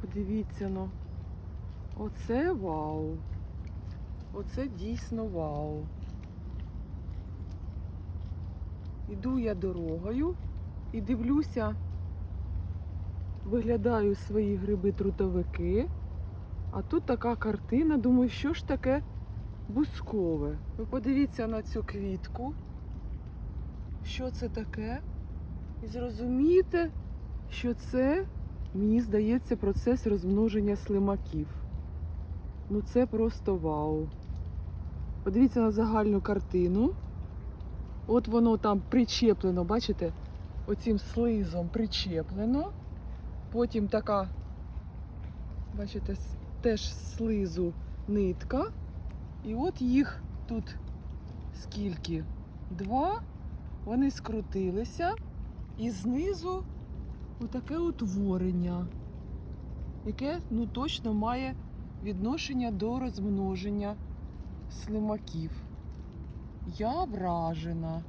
Подивіться ну. Оце вау. Оце дійсно вау. Іду я дорогою і дивлюся, виглядаю свої гриби-трутовики. А тут така картина, думаю, що ж таке бускове. Ви подивіться на цю квітку. Що це таке? І зрозумієте, що це, мені здається, процес розмноження слимаків. Ну це просто вау. Подивіться на загальну картину. От воно там причеплено, бачите? Оцим слизом причеплено. Потім така, бачите, теж слизу нитка. І от їх тут скільки? Два. Вони скрутилися. І знизу отаке утворення, яке ну, точно має відношення до розмноження слимаків. Я вражена.